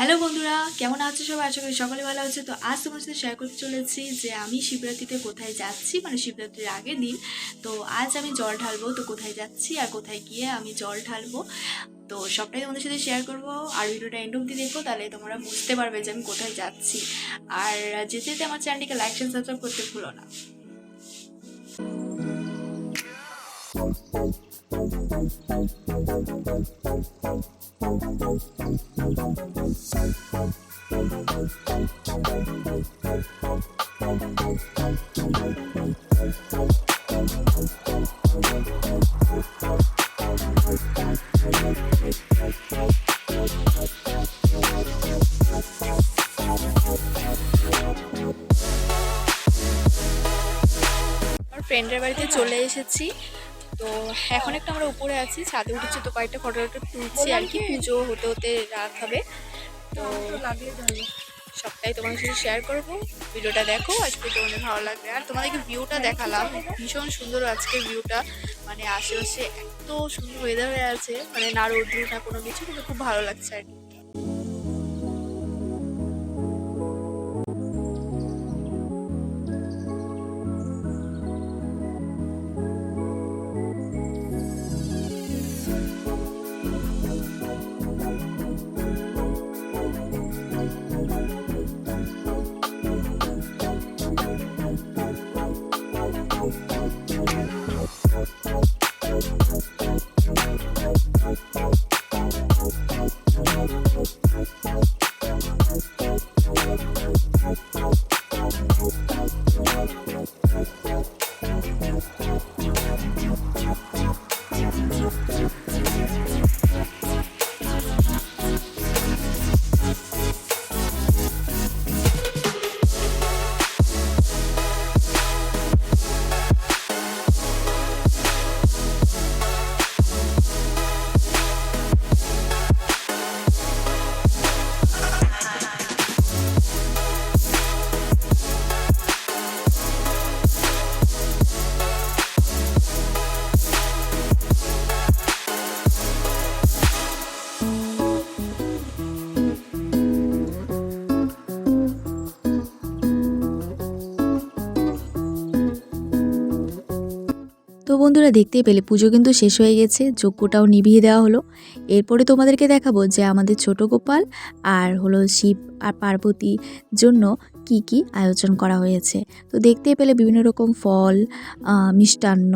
Hello বন্ধুরা, কেমন আছো সবাই? আশা করি সকালে ভালো আছে। তো আজ তোমার সাথে শেয়ার করতে চলেছি যে আমি শিবরাত্রিতে কোথায় যাচ্ছি মানে শিবরাত্রির আগের দিন। তো আজ আমি জল ঢালবো, তো কোথায় যাচ্ছি আর কোথায় গিয়ে আমি জল ঢালবো। তো সবটাই তোমাদের সাথে শেয়ার করব। আর ভিডিওটা এন্ড অব্দি দেখো, তাহলে তোমরা বুঝতে পারবে যে আমি কোথায় যাচ্ছি। আর যেতে যেতে আমার চ্যানেলটিকে লাইক শেয়ার সাবস্ক্রাইব করতে ভুলো না। ফ্রেন্ডের বাড়িতে চলে এসেছি। তো এখন একটু আমরা উপরে আছি ছাদে উঠেছি তো কয়েকটা ফটো তুলছি আর কি পুজো হতে হতে রাত হবে। তো সবটাই তোমাদের সাথে শেয়ার করব ভিডিওটা দেখো আজকে তোমাদের ভালো লাগবে। আর তোমাদেরকে ভিউটা দেখালাম ভীষণ সুন্দর আজকের ভিউটা মানে আশেপাশে এত সুন্দর ওয়েদার হয়ে আছে মানে না রোদ্রু না কোনো কিছু কিন্তু খুব ভালো লাগছে আর কি। বন্ধুরা দেখতেই পেলে, পুজো কিন্তু শেষ হয়ে গেছে, যজ্ঞটাও নিভিয়ে দেওয়া হলো। এরপরে তোমাদেরকে দেখাবো যে আমাদের ছোট গোপাল আর হলো শিব আর পার্বতীর জন্য কি কি আয়োজন করা হয়েছে। তো দেখতেই পেলে বিভিন্ন রকম ফল মিষ্টান্ন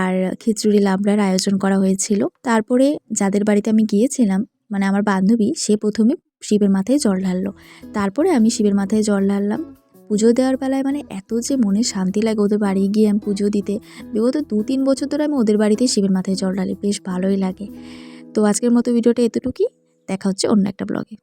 আর খিচুড়ি, লাবড়ার আয়োজন করা হয়েছিল। তারপরে যাদের বাড়িতে আমি গিয়েছিলাম মানে আমার বান্ধবী, সে প্রথমে শিবের মাথায় জল ঢাললো। তারপরে আমি শিবের মাথায় জল ঢাললাম। পুজো দেওয়ার বেলায় মানে এত যে মনে শান্তি লাগে ওদের বাড়ি গিয়ে আমি পুজো দিতে। বিগত দু তিন বছর ধরে আমি ওদের বাড়িতে শিবের মাথায় জল ঢালি, বেশ ভালোই লাগে। তো আজকের মতো ভিডিওটা এতটুকুই। দেখা হচ্ছে অন্য একটা ব্লগে